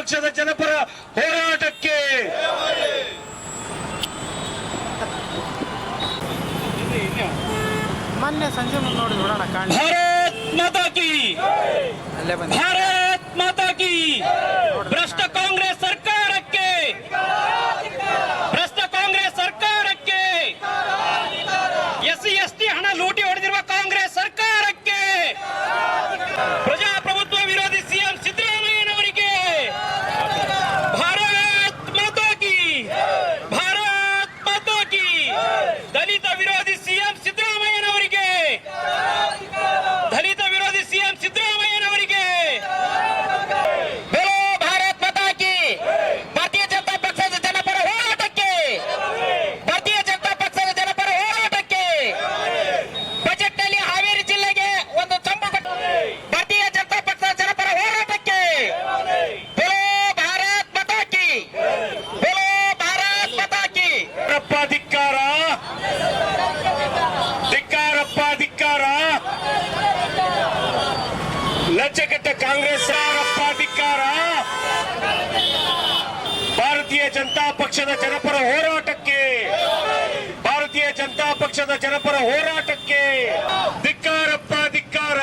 ಪಕ್ಷದ ಜನಪರ ಹೋರಾಟಕ್ಕೆ ಮೊನ್ನೆ ಸಂಜೆ ನೋಡಿ ನೋಡೋಣ ಕಾಣಿ ಭಾರತ್ ಮಾತಾ ಕಿ! ಭಾರತ್ ಮಾತಾ ಕಿ! ಭ್ರಷ್ಟ ಕಾಂಗ್ರೆಸ್ ಸರ್ಕಾರಕ್ಕೆ ಭ್ರಷ್ಟ ಕಾಂಗ್ರೆಸ್ ಸರ್ಕಾರಕ್ಕೆ ಎಸ್ ಸಿ ಎಸ್ ಟಿ ಹಣ ಲೂಟಿ ಹೊಡೆದಿರುವ ಕಾಂಗ್ರೆಸ್ ಸರ್ಕಾರಕ್ಕೆ ಪ್ರಜಾಪ್ರಭುತ್ವ ವಿರೋಧಿ ಸಿಎಂ ಸಿದ್ದರಾಮಯ್ಯನವರಿಗೆ ಭಾರತ್ ಮಾತಾ ಕಿ ಭಾರತ್ ಮಾತಾ ಕಿ ದಲಿತ ವಿರೋಧಿ ಸಿಎಂ ಸಿದ್ದರಾಮಯ್ಯನವರಿಗೆ ದಲಿತ ವಿರೋಧಿ ಸಿಎಂ ಸಿದ್ದರಾಮಯ್ಯನವರಿಗೆ ಬೆಲೋ ಭಾರತ್ ಮಾತಾ ಕಿ ಭಾರತೀಯ ಜನತಾ ಪಕ್ಷದ ಜನಪರ ಹೋರಾಟಕ್ಕೆ ಭಾರತೀಯ ಜನತಾ ಪಕ್ಷದ ಜನಪರ ಹೋರಾಟಕ್ಕೆ ಬಜೆಟ್ನಲ್ಲಿ ಹಾವೇರಿ ಜಿಲ್ಲೆಗೆ ಒಂದು ಚಂಬು ಕೊಟ್ಟು ಭಾರತೀಯ ಜನತಾ ಪಕ್ಷದ ಜನಪರ ಹೋರಾಟಕ್ಕೆ ಬೆಲೋ ಭಾರತ್ ಮಾತಾ ಕಿ ಬೆಲೋ ಭಾರತ್ ಮಾತಾ ಕಿ ರಪ್ಪ ಧಿಕ್ಕಾರ ಧಿಕ್ಕಾರಪ್ಪ ಧಿಕ್ಕಾರ ಲಜ್ಜೆಗೆಟ್ಟ ಕಾಂಗ್ರೆಸ್ ಧಿಕ್ಕಾರ. ಭಾರತೀಯ ಜನತಾ ಪಕ್ಷದ ಜನಪರ ಹೋರಾಟಕ್ಕೆ ಭಾರತೀಯ ಜನತಾ ಪಕ್ಷದ ಜನಪರ ಹೋರಾಟಕ್ಕೆ ಧಿಕ್ಕಾರಪ್ಪ ಧಿಕ್ಕಾರ.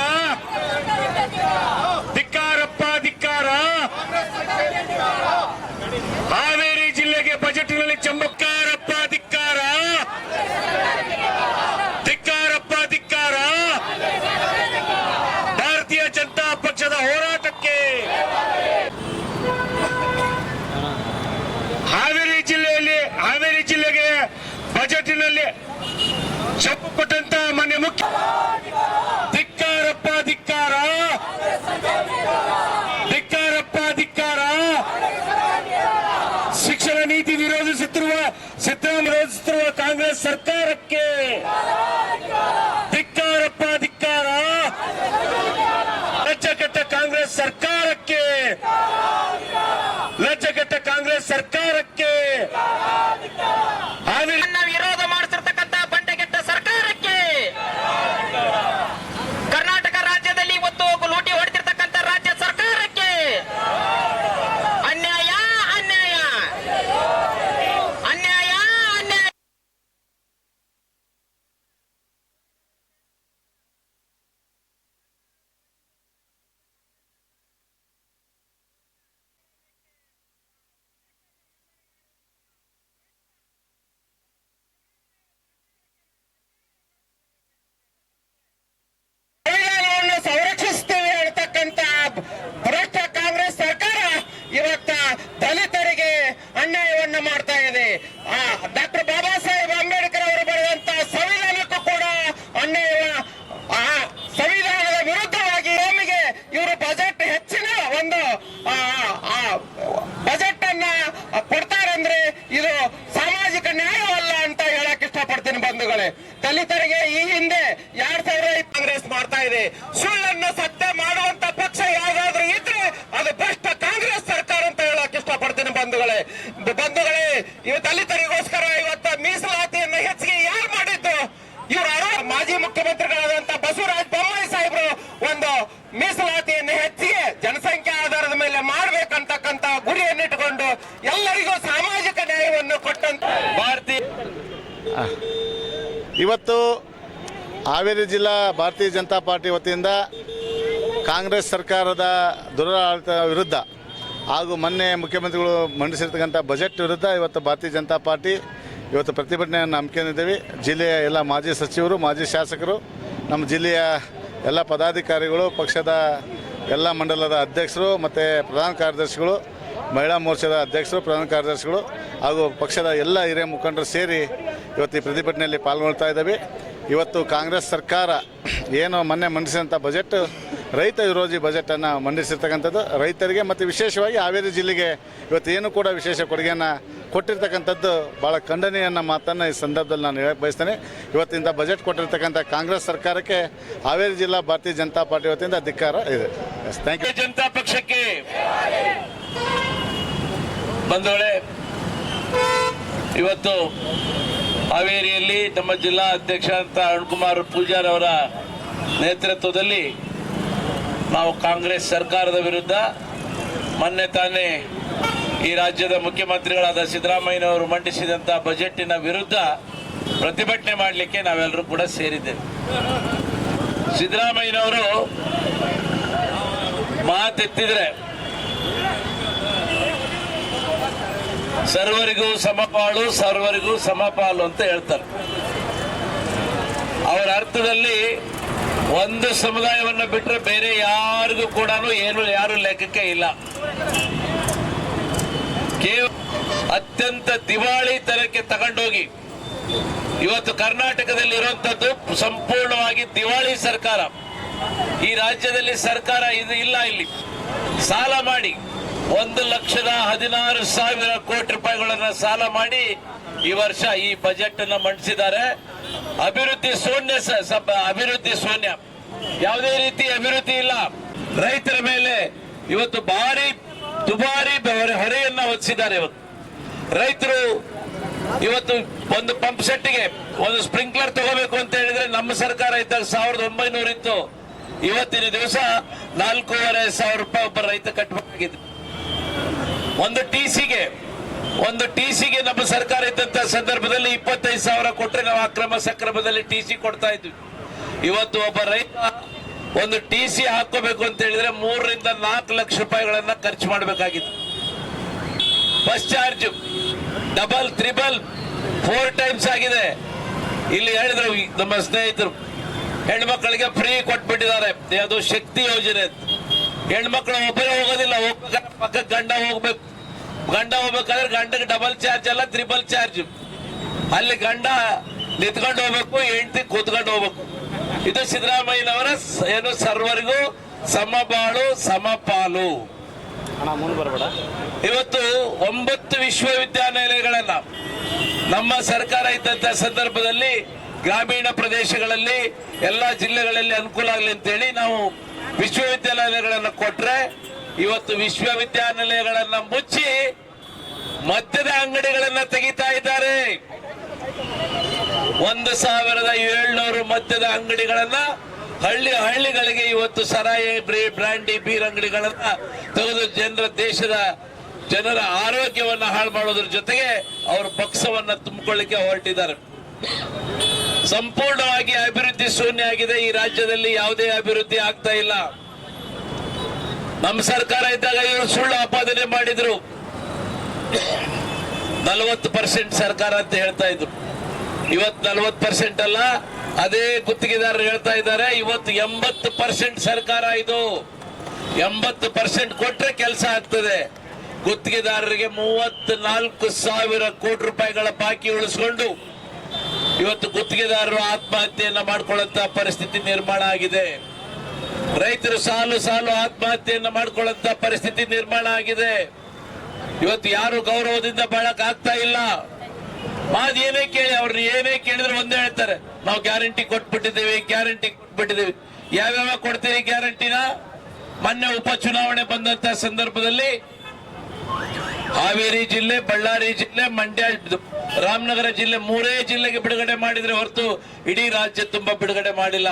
Come on! ಸುಳ್ಳನ್ನು ಸತ್ಯ ಮಾಡುವಂತ ಪಕ್ಷ ಯಾವ್ದಾದ್ರು ಇದ್ರೆ ಅದು ಭ್ರಷ್ಟ ಕಾಂಗ್ರೆಸ್ ಸರ್ಕಾರ ಅಂತ ಹೇಳಕ್ ಇಷ್ಟಪಡ್ತೀನಿ ಬಂಧುಗಳೇ. ಬಂಧುಗಳೇ, ಇವ ದಲಿತರಿಗೋಸ್ಕರ ಇವತ್ತ ಮೀಸಲಾತಿಯನ್ನು ಹೆಚ್ಚಿಗೆ ಯಾರು ಮಾಡಿದ್ದು? ಇವರು ಮಾಜಿ ಮುಖ್ಯಮಂತ್ರಿಗಳಾದಂತ ಬಸವರಾಜ್ ಬೊಮ್ಮಾಯಿ ಸಾಹೇಬರು ಒಂದು ಮೀಸಲಾತಿಯನ್ನು ಹೆಚ್ಚಿಗೆ ಜನಸಂಖ್ಯೆ ಆಧಾರದ ಮೇಲೆ ಮಾಡ್ಬೇಕಂತಕ್ಕಂತ ಗುರಿಯನ್ನಿಟ್ಟುಕೊಂಡು ಎಲ್ಲರಿಗೂ ಸಾಮಾಜಿಕ ನ್ಯಾಯವನ್ನು ಕೊಟ್ಟಂತ ಭಾರತೀಯ ಇವತ್ತು ಹಾವೇರಿ ಜಿಲ್ಲಾ ಭಾರತೀಯ ಜನತಾ ಪಾರ್ಟಿ ವತಿಯಿಂದ ಕಾಂಗ್ರೆಸ್ ಸರ್ಕಾರದ ದುರಾಡಳಿತ ವಿರುದ್ಧ ಹಾಗೂ ಮೊನ್ನೆ ಮುಖ್ಯಮಂತ್ರಿಗಳು ಮಂಡಿಸಿರ್ತಕ್ಕಂಥ ಬಜೆಟ್ ವಿರುದ್ಧ ಇವತ್ತು ಭಾರತೀಯ ಜನತಾ ಪಾರ್ಟಿ ಇವತ್ತು ಪ್ರತಿಭಟನೆಯನ್ನು ಹಮ್ಮಿಕೊಂಡಿದ್ದೀವಿ. ಜಿಲ್ಲೆಯ ಎಲ್ಲ ಮಾಜಿ ಸಚಿವರು, ಮಾಜಿ ಶಾಸಕರು, ನಮ್ಮ ಜಿಲ್ಲೆಯ ಎಲ್ಲ ಪದಾಧಿಕಾರಿಗಳು, ಪಕ್ಷದ ಎಲ್ಲ ಮಂಡಲದ ಅಧ್ಯಕ್ಷರು ಮತ್ತು ಪ್ರಧಾನ ಕಾರ್ಯದರ್ಶಿಗಳು, ಮಹಿಳಾ ಮೋರ್ಚಾದ ಅಧ್ಯಕ್ಷರು, ಪ್ರಧಾನ ಕಾರ್ಯದರ್ಶಿಗಳು ಹಾಗೂ ಪಕ್ಷದ ಎಲ್ಲ ಹಿರಿಯ ಮುಖಂಡರು ಸೇರಿ ಇವತ್ತು ಈ ಪ್ರತಿಭಟನೆಯಲ್ಲಿ ಪಾಲ್ಗೊಳ್ತಾ ಇದ್ದೇವೆ. ಇವತ್ತು ಕಾಂಗ್ರೆಸ್ ಸರ್ಕಾರ ಏನು ಮೊನ್ನೆ ಮಂಡಿಸಿದಂಥ ಬಜೆಟ್, ರೈತ ವಿರೋಧಿ ಬಜೆಟನ್ನು ಮಂಡಿಸಿರ್ತಕ್ಕಂಥದ್ದು. ರೈತರಿಗೆ ಮತ್ತು ವಿಶೇಷವಾಗಿ ಹಾವೇರಿ ಜಿಲ್ಲೆಗೆ ಇವತ್ತು ಏನು ಕೂಡ ವಿಶೇಷ ಕೊಡುಗೆಯನ್ನು ಕೊಟ್ಟಿರ್ತಕ್ಕಂಥದ್ದು ಭಾಳ ಖಂಡನೀಯನ್ನ ಮಾತನ್ನು ಈ ಸಂದರ್ಭದಲ್ಲಿ ನಾನು ಹೇಳಕ್ಕೆ ಬಯಸ್ತೇನೆ. ಇವತ್ತಿಂದ ಬಜೆಟ್ ಕೊಟ್ಟಿರ್ತಕ್ಕಂಥ ಕಾಂಗ್ರೆಸ್ ಸರ್ಕಾರಕ್ಕೆ ಹಾವೇರಿ ಜಿಲ್ಲಾ ಭಾರತೀಯ ಜನತಾ ಪಾರ್ಟಿ ವತಿಯಿಂದ ಧಿಕ್ಕಾರ ಇದೆ. ಥ್ಯಾಂಕ್ ಯು ಜನತಾ ಪಕ್ಷಕ್ಕೆ ಬಂಧುಗಳೇ ಇವತ್ತು ಹಾವೇರಿಯಲ್ಲಿ ನಮ್ಮ ಜಿಲ್ಲಾ ಅಧ್ಯಕ್ಷ ಅಂತ ಅರುಣ್ಕುಮಾರ್ ಪೂಜಾರ್ ಅವರ ನೇತೃತ್ವದಲ್ಲಿ ನಾವು ಕಾಂಗ್ರೆಸ್ ಸರ್ಕಾರದ ವಿರುದ್ಧ ಮೊನ್ನೆ ತಾನೇ ಈ ರಾಜ್ಯದ ಮುಖ್ಯಮಂತ್ರಿಗಳಾದ ಸಿದ್ದರಾಮಯ್ಯನವರು ಮಂಡಿಸಿದಂಥ ಬಜೆಟ್ಟಿನ ವಿರುದ್ಧ ಪ್ರತಿಭಟನೆ ಮಾಡಲಿಕ್ಕೆ ನಾವೆಲ್ಲರೂ ಕೂಡ ಸೇರಿದ್ದೇವೆ. ಸಿದ್ದರಾಮಯ್ಯನವರು ಮಾತೆತ್ತಿದ್ರೆ ಸರ್ವರಿಗೂ ಸಮಪಾಳು, ಸರ್ವರಿಗೂ ಸಮಪಾಲು ಅಂತ ಹೇಳ್ತಾರೆ. ಅವರ ಅರ್ಥದಲ್ಲಿ ಒಂದು ಸಮುದಾಯವನ್ನು ಬಿಟ್ಟರೆ ಬೇರೆ ಯಾರಿಗೂ ಕೂಡ ಏನು, ಯಾರು ಲೆಕ್ಕಕ್ಕೆ ಇಲ್ಲ. ಕೇವಲ ಅತ್ಯಂತ ದಿವಾಳಿ ತರಕ್ಕೆ ತಗೊಂಡೋಗಿ, ಇವತ್ತು ಕರ್ನಾಟಕದಲ್ಲಿ ಇರುವಂತದ್ದು ಸಂಪೂರ್ಣವಾಗಿ ದಿವಾಳಿ ಸರ್ಕಾರ. ಈ ರಾಜ್ಯದಲ್ಲಿ ಸರ್ಕಾರ ಇದು ಇಲ್ಲ ಇಲ್ಲಿ. ಸಾಲ ಮಾಡಿ ಒಂದು ಲಕ್ಷದ ಹದಿನಾರು ಸಾವಿರ ಕೋಟಿ ರೂಪಾಯಿಗಳನ್ನ ಸಾಲ ಮಾಡಿ ಈ ವರ್ಷ ಈ ಬಜೆಟ್ ಅನ್ನ ಮಂಡಿಸಿದ್ದಾರೆ. ಅಭಿವೃದ್ಧಿ ಶೂನ್ಯ ಅಭಿವೃದ್ಧಿ ಶೂನ್ಯ. ಯಾವುದೇ ರೀತಿ ಅಭಿವೃದ್ಧಿ ಇಲ್ಲ. ರೈತರ ಮೇಲೆ ಇವತ್ತು ಭಾರಿ, ದುಬಾರಿ ಹೊರೆ- ಹೊರೆಯನ್ನ ಹೊತ್ತಿದ್ದಾರೆ ಇವತ್ತು. ರೈತರು ಇವತ್ತು ಒಂದು ಪಂಪ್ ಸೆಟ್ಗೆ ಒಂದು ಸ್ಪ್ರಿಂಕ್ಲರ್ ತಗೋಬೇಕು ಅಂತ ಹೇಳಿದ್ರೆ ನಮ್ಮ ಸರ್ಕಾರ ಇದ್ದಾಗ ಸಾವಿರದ ಒಂಬೈನೂರ ಇತ್ತು. ಇವತ್ತಿನ ದಿವಸ ನಾಲ್ಕೂವರೆ ಸಾವಿರ ರೂಪಾಯಿ ಒಬ್ಬ ರೈತ ಕಟ್ಟಬೇಕಾಗಿದೆ ಒಂದು ಟಿ ಸಿಗೆ, ಒಂದು ಟಿ ಸಿಗೆ ನಮ್ಮ ಸರ್ಕಾರ ಇದ್ದಂತ ಸಂದರ್ಭದಲ್ಲಿ ಇಪ್ಪತ್ತೈದು ಸಾವಿರ ಕೊಟ್ಟರೆ ನಾವು ಅಕ್ರಮ ಸಕ್ರಮದಲ್ಲಿ ಟಿ ಸಿ ಕೊಡ್ತಾ ಇದ್ವಿ. ಇವತ್ತು ಒಬ್ಬ ರೈತ ಒಂದು ಟಿ ಸಿ ಹಾಕೋಬೇಕು ಅಂತ ಹೇಳಿದ್ರೆ ಮೂರರಿಂದ ನಾಲ್ಕು ಲಕ್ಷ ರೂಪಾಯಿಗಳನ್ನ ಖರ್ಚು ಮಾಡಬೇಕಾಗಿತ್ತು. Bus charge, double, triple, four times ಆಗಿದೆ. ಇಲ್ಲಿ ಹೇಳಿದ್ರು ನಮ್ಮ ಸ್ನೇಹಿತರು. ಹೆಣ್ಮಕ್ಳಿಗೆ ಫ್ರೀ ಕೊಟ್ಬಿಟ್ಟಿದ್ದಾರೆ. ಅದು ಶಕ್ತಿ ಯೋಜನೆ ಅಂತ. ಹೆಣ್ಮಕ್ಳು ಒಬ್ಬರೇ ಹೋಗೋದಿಲ್ಲ ಹೋಗ್ಬೇಕಾದ್ರೆ ಪಕ್ಕ ಗಂಡ ಹೋಗ್ಬೇಕು. ಗಂಡ ಹೋಗ್ಬೇಕಾದ್ರೆ ಗಂಡಗೆ ಡಬಲ್ ಚಾರ್ಜ್ ಅಲ್ಲ ತ್ರಿಬಲ್ ಚಾರ್ಜ್ ಅಲ್ಲಿ ಗಂಡ ನಿಂತ್ಕೊಂಡು ಹೋಗ್ಬೇಕು ಹೆಂಡತಿ ಕೂತ್ಕೊಂಡು ಹೋಗ್ಬೇಕು. ಇದು ಸಿದ್ದರಾಮಯ್ಯನವರ ಏನು ಸರ್ವರಿಗೂ ಸಮಬಾಳು ಸಮಪಾಲು. ಸಮ ಪಾಲು ಇವತ್ತು ಒಂಬತ್ತು ವಿಶ್ವವಿದ್ಯಾನಿಲಯಗಳನ್ನ ನಮ್ಮ ಸರ್ಕಾರ ಇದ್ದಂತ ಸಂದರ್ಭದಲ್ಲಿ ಗ್ರಾಮೀಣ ಪ್ರದೇಶಗಳಲ್ಲಿ ಎಲ್ಲ ಜಿಲ್ಲೆಗಳಲ್ಲಿ ಅನುಕೂಲ ಆಗಲಿ ಅಂತೇಳಿ ನಾವು ವಿಶ್ವವಿದ್ಯಾನಿಲಯಗಳನ್ನ ಕೊಟ್ರೆ ಇವತ್ತು ವಿಶ್ವವಿದ್ಯಾನಿಲಯಗಳನ್ನು ಮುಚ್ಚಿ ಮದ್ಯದ ಅಂಗಡಿಗಳನ್ನು ತೆಗಿತಾ ಇದ್ದಾರೆ. ಒಂದು ಸಾವಿರದ ಏಳ್ನೂರು ಮದ್ಯದ ಅಂಗಡಿಗಳನ್ನ ಹಳ್ಳಿ ಹಳ್ಳಿಗಳಿಗೆ ಇವತ್ತು ಸರಾಯಿ ಬ್ರಿ- ಬ್ರಾಂಡಿ ಬೀರ್ ಅಂಗಡಿಗಳನ್ನ ತೆಗೆದು ಜನರ ದೇಶದ ಜನರ ಆರೋಗ್ಯವನ್ನ ಹಾಳು ಮಾಡೋದ್ರ ಜೊತೆಗೆ ಅವರು ಪಕ್ಷವನ್ನ ತುಂಬಿಕೊಳ್ಳಿಕ್ಕೆ ಹೊರಟಿದ್ದಾರೆ. ಸಂಪೂರ್ಣವಾಗಿ ಅಭಿವೃದ್ಧಿ ಶೂನ್ಯ ಆಗಿದೆ ಈ ರಾಜ್ಯದಲ್ಲಿ ಯಾವುದೇ ಅಭಿವೃದ್ಧಿ ಆಗ್ತಾ ಇಲ್ಲ. ನಮ್ಮ ಸರ್ಕಾರ ಇದ್ದಾಗ ಇವರು ಸುಳ್ಳು ಆಪಾದನೆ ಮಾಡಿದ್ರು. ನಲವತ್ತು ಪರ್ಸೆಂಟ್ ಸರ್ಕಾರ ಅಂತ ಹೇಳ್ತಾ ಇದ್ರು. ಇವತ್ತು ನಲವತ್ತು ಪರ್ಸೆಂಟ್ ಅಲ್ಲ, ಅದೇ ಗುತ್ತಿಗೆದಾರರು ಹೇಳ್ತಾ ಇದ್ದಾರೆ, ಇವತ್ತು ಎಂಬತ್ತು ಪರ್ಸೆಂಟ್ ಸರ್ಕಾರ ಇದು. ಎಂಬತ್ತು ಪರ್ಸೆಂಟ್ ಕೊಟ್ರೆ ಕೆಲಸ ಆಗ್ತದೆ. ಗುತ್ತಿಗೆದಾರರಿಗೆ ಮೂವತ್ತ್ ನಾಲ್ಕು ಸಾವಿರ ಕೋಟಿ ರೂಪಾಯಿಗಳ ಬಾಕಿ ಉಳಿಸ್ಕೊಂಡು ಇವತ್ತು ಗುತ್ತಿಗೆದಾರರು ಆತ್ಮಹತ್ಯೆಯನ್ನ ಮಾಡಿಕೊಳ್ಳಂತ ಪರಿಸ್ಥಿತಿ ನಿರ್ಮಾಣ ಆಗಿದೆ. ರೈತರು ಸಾಲು ಸಾಲು ಆತ್ಮಹತ್ಯೆಯನ್ನ ಮಾಡಿಕೊಳ್ಳಂತ ಪರಿಸ್ಥಿತಿ ನಿರ್ಮಾಣ ಆಗಿದೆ. ಇವತ್ತು ಯಾರು ಗೌರವದಿಂದ ಬಾಳಕ್ ಆಗ್ತಾ ಇಲ್ಲ. ಮಾದ್ ಏನೇ ಕೇಳಿ ಅವ್ರನ್ನ ಏನೇ ಕೇಳಿದ್ರು ಒಂದೇ ಹೇಳ್ತಾರೆ, ನಾವು ಗ್ಯಾರಂಟಿ ಕೊಟ್ಬಿಟ್ಟಿದ್ದೇವೆ ಗ್ಯಾರಂಟಿ ಕೊಟ್ಬಿಟ್ಟಿದ್ದೇವೆ. ಯಾವ್ಯಾವ ಕೊಡ್ತೀರಿ ಗ್ಯಾರಂಟಿನ? ಮೊನ್ನೆ ಉಪಚುನಾವಣೆ ಬಂದಂತ ಸಂದರ್ಭದಲ್ಲಿ ಹಾವೇರಿ ಜಿಲ್ಲೆ, ಬಳ್ಳಾರಿ ಜಿಲ್ಲೆ, ಮಂಡ್ಯ, ರಾಮನಗರ ಜಿಲ್ಲೆ ಮೂರೇ ಜಿಲ್ಲೆಗೆ ಬಿಡುಗಡೆ ಮಾಡಿದ್ರೆ ಹೊರತು ಇಡೀ ರಾಜ್ಯ ತುಂಬಾ ಬಿಡುಗಡೆ ಮಾಡಿಲ್ಲ.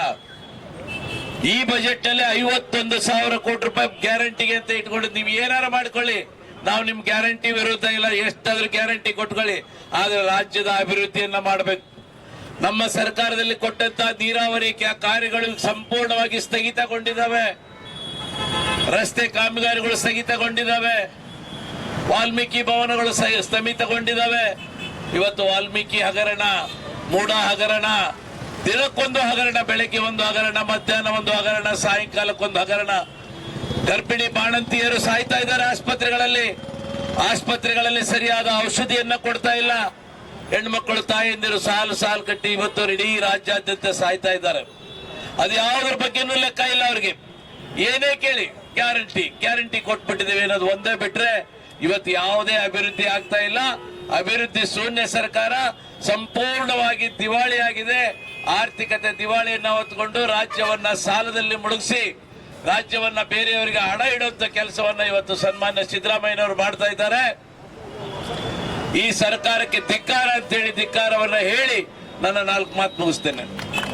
ಈ ಬಜೆಟ್ನಲ್ಲಿ ಐವತ್ತೊಂದು ಸಾವಿರ ಕೋಟಿ ರೂಪಾಯಿ ಗ್ಯಾರಂಟಿಗೆ ಅಂತ ಇಟ್ಕೊಂಡು ನೀವು ಏನಾರ ಮಾಡ್ಕೊಳ್ಳಿ. ನಾವು ನಿಮ್ ಗ್ಯಾರಂಟಿ ವಿರುದ್ಧ ಇಲ್ಲ, ಎಷ್ಟಾದ್ರೂ ಗ್ಯಾರಂಟಿ ಕೊಟ್ಕೊಳ್ಳಿ. ಆದ್ರೆ ರಾಜ್ಯದ ಅಭಿವೃದ್ಧಿಯನ್ನ ಮಾಡಬೇಕು. ನಮ್ಮ ಸರ್ಕಾರದಲ್ಲಿ ಕೊಟ್ಟಂತ ನೀರಾವರಿ ಕಾರ್ಯಗಳು ಸಂಪೂರ್ಣವಾಗಿ ಸ್ಥಗಿತಗೊಂಡಿದ್ದಾವೆ. ರಸ್ತೆ ಕಾಮಗಾರಿಗಳು ಸ್ಥಗಿತಗೊಂಡಿದ್ದಾವೆ. ವಾಲ್ಮೀಕಿ ಭವನಗಳು ಸ್ಥಮಿತಗೊಂಡಿದ್ದಾವೆ ಇವತ್ತು ವಾಲ್ಮೀಕಿ ಹಗರಣ ಮೂಡ ಹಗರಣ, ದಿನಕ್ಕೊಂದು ಹಗರಣ, ಬೆಳಗ್ಗೆ ಒಂದು ಹಗರಣ, ಮಧ್ಯಾಹ್ನ ಒಂದು ಹಗರಣ, ಸಾಯಂಕಾಲಕ್ಕೊಂದು ಹಗರಣ. ಗರ್ಭಿಣಿ ಬಾಣಂತಿಯರು ಸಾಯ್ತಾ ಇದ್ದಾರೆ ಆಸ್ಪತ್ರೆಗಳಲ್ಲಿ. ಆಸ್ಪತ್ರೆಗಳಲ್ಲಿ ಸರಿಯಾದ ಔಷಧಿಯನ್ನ ಕೊಡ್ತಾ ಇಲ್ಲ. ಹೆಣ್ಮಕ್ಕಳು ತಾಯಂದಿರು ಸಾಲು ಸಾಲು ಕಟ್ಟಿ ಇವತ್ತು ಇಡೀ ರಾಜ್ಯಾದ್ಯಂತ ಸಾಯ್ತಾ ಇದ್ದಾರೆ. ಅದು ಯಾವುದ್ರ ಬಗ್ಗೆನೂ ಲೆಕ್ಕ ಇಲ್ಲ ಅವ್ರಿಗೆ. ಏನೇ ಕೇಳಿ, ಗ್ಯಾರಂಟಿ ಗ್ಯಾರಂಟಿ ಕೊಟ್ಬಿಟ್ಟಿದ್ದೇವೆ ಅನ್ನೋದು ಒಂದೇ ಬಿಟ್ರೆ ಇವತ್ತು ಯಾವುದೇ ಅಭಿವೃದ್ಧಿ ಆಗ್ತಾ ಇಲ್ಲ. ಅಭಿವೃದ್ಧಿ ಶೂನ್ಯ ಸರ್ಕಾರ ಸಂಪೂರ್ಣವಾಗಿ ದಿವಾಳಿಯಾಗಿದೆ. ಆರ್ಥಿಕತೆ ದಿವಾಳಿಯನ್ನ ಹೊತ್ಕೊಂಡು ರಾಜ್ಯವನ್ನ ಸಾಲದಲ್ಲಿ ಮುಳುಗಿಸಿ, ರಾಜ್ಯವನ್ನ ಬೇರೆಯವರಿಗೆ ಹಣ ಇಡುವಂತ ಕೆಲಸವನ್ನ ಇವತ್ತು ಸನ್ಮಾನ್ಯ ಸಿದ್ದರಾಮಯ್ಯನವರು ಮಾಡ್ತಾ ಇದ್ದಾರೆ. ಈ ಸರ್ಕಾರಕ್ಕೆ ಧಿಕ್ಕಾರ ಅಂತ ಹೇಳಿ ಧಿಕ್ಕಾರವನ್ನ ಹೇಳಿ ನನ್ನ ನಾಲ್ಕು ಮಾತು ಮುಗಿಸ್ತೇನೆ.